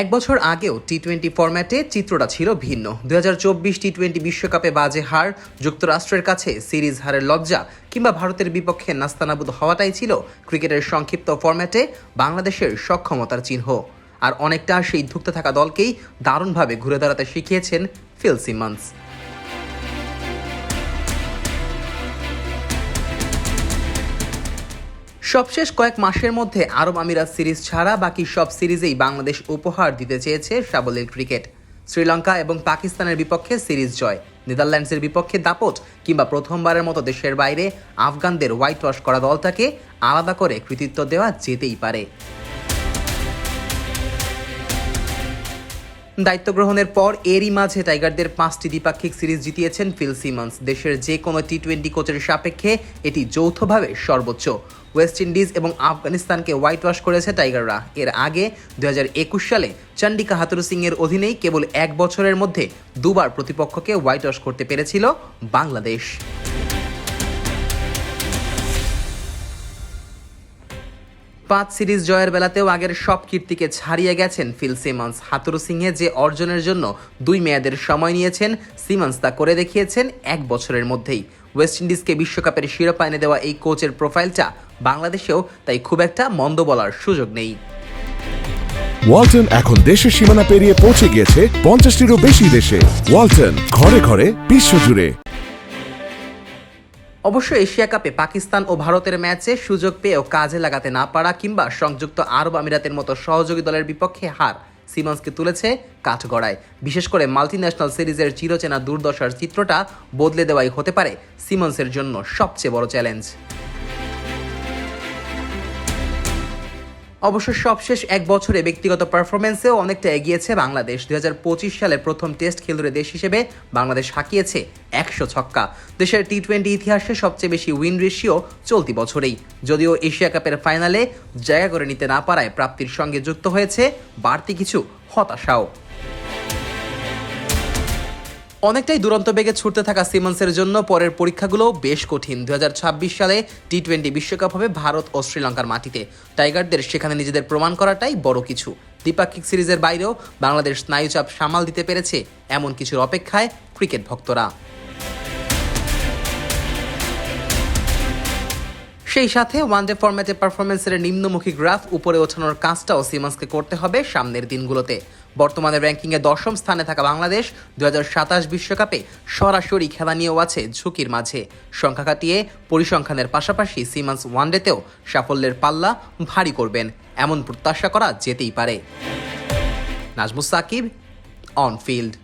এক বছর আগেও টি টোয়েন্টি ফরম্যাটে চিত্রটা ছিল ভিন্ন। দু হাজার চব্বিশ টি টোয়েন্টি বিশ্বকাপে বাজে হার, যুক্তরাষ্ট্রের কাছে সিরিজ হারের লজ্জা কিংবা ভারতের বিপক্ষে নাস্তানাবুদ হওয়াটাই ছিল ক্রিকেটের সংক্ষিপ্ত ফরম্যাটে বাংলাদেশের সক্ষমতার চিহ্ন। আর অনেকটা সেই ধুঁকতে থাকা দলকেই দারুণভাবে ঘুরে দাঁড়াতে শিখিয়েছেন ফিল সিমন্স। সবশেষ কয়েক মাসের মধ্যে আরব আমিরাত সিরিজ ছাড়া বাকি সব সিরিজেই বাংলাদেশ উপহার দিতে চেয়েছে সাবলীল ক্রিকেট। শ্রীলঙ্কা এবং পাকিস্তানের বিপক্ষে সিরিজ জয়। নেদারল্যান্ডসের বিপক্ষে দাপট কিংবা প্রথমবারের মতো দেশের বাইরে আফগানদের হোয়াইট ওয়াশ করা দলটাকে আলাদা করে কৃতিত্ব দেওয়া যেতেই পারে। দায়িত্ব গ্রহণের পর এরই মাঝে টাইগারদের পাঁচটি দ্বিপাক্ষিক সিরিজ জিতিয়েছেন ফিল সিমন্স। দেশের যে কোনো টি টোয়েন্টি কোচের সাপেক্ষে এটি যৌথভাবে সর্বোচ্চ। ওয়েস্ট ইন্ডিজ এবং আফগানিস্তানকে হোয়াইট ওয়াশ করেছে টাইগাররা। এর আগে দু সালে চন্ডিকা হাতুরু সিং এর অধীনেই কেবল এক বছরের মধ্যে দুবার প্রতিপক্ষকে হোয়াইট ওয়াশ করতে পেরেছিল বাংলাদেশ। পাঁচ সিরিজ জয়ের বেলাতেও আগের সব কীর্তিকে ছাড়িয়ে গেছেন ফিল সিমন্স। হাতুরু সিংহে যে অর্জনের জন্য দুই মেয়াদের সময় নিয়েছেন, সিমন্স তা করে দেখিয়েছেন এক বছরের মধ্যেই। ওয়েস্ট ইন্ডিজকে বিশ্বকাপের শিরোপা এনে দেওয়া এই কোচের প্রোফাইলটা বাংলাদেশেও তাই খুব একটা মন্দ বলার সুযোগ নেই। ওয়ালটন এখন দেশের সীমানা পেরিয়ে পৌঁছে গিয়েছে পঞ্চাশটিরও বেশি দেশে। ওয়ালটন ঘরে ঘরে বিশ্বজুড়ে অবশ্য এশিয়া কাপে পাকিস্তান ও ভারতের ম্যাচে সুযোগ পেয়েও কাজে লাগাতে না পারা কিংবা সংযুক্ত আরব আমিরাতের মতো সহযোগী দলের বিপক্ষে হার সিমন্সকে তুলেছে কাঠগড়ায়। বিশেষ করে মাল্টি ন্যাশনাল সিরিজের চিরচেনা দুর্দশার চিত্রটা বদলে দেওয়াই হতে পারে সিমন্সের জন্য সবচেয়ে বড় চ্যালেঞ্জ। অবশ্য সবশেষ এক বছরে ব্যক্তিগত পারফরমেন্সেও অনেকটা এগিয়েছে বাংলাদেশ। দুই সালে প্রথম টেস্ট খেলুড়ে দেশ হিসেবে বাংলাদেশ হাঁকিয়েছে একশো ছক্কা। দেশের টি টোয়েন্টি ইতিহাসে সবচেয়ে বেশি উইন রেশিও চলতি বছরেই। যদিও এশিয়া কাপের ফাইনালে জায়গা করে নিতে না পারায় প্রাপ্তির সঙ্গে যুক্ত হয়েছে বাড়তি কিছু হতাশাও। অনেকটাই দুরন্ত বেগে ছুটতে থাকা সিমন্সের জন্য পরের পরীক্ষাগুলো বেশ কঠিন। দু হাজার ছাব্বিশ সালে টি টোয়েন্টি বিশ্বকাপ হবে ভারত ও শ্রীলঙ্কার মাটিতে। টাইগারদের সেখানে নিজেদের প্রমাণ করাটাই বড় কিছু। দ্বিপাক্ষিক সিরিজের বাইরেও বাংলাদেশ স্নায়ুচাপ সামাল দিতে পেরেছে এমন কিছুর অপেক্ষায় ক্রিকেট ভক্তরা। সেই সাথে ওয়ানডে ফরম্যাটে পারফরমেন্সের নিম্নমুখী গ্রাফ উপরে ওঠানোর কাজটাও সিমান্সকে করতে হবে সামনের দিনগুলোতে। বর্তমানে র্যাঙ্কিংয়ে দশম স্থানে থাকা বাংলাদেশ দু বিশ্বকাপে সরাসরি খেলা নিয়েও আছে ঝুঁকির মাঝে। সংখ্যা কাটিয়ে পরিসংখ্যানের পাশাপাশি সিমান্স ওয়ানডেতেও সাফল্যের পাল্লা ভারী করবেন। এমন প্রত্যাশা করা যেতেই পারে। Najmus Shakib on field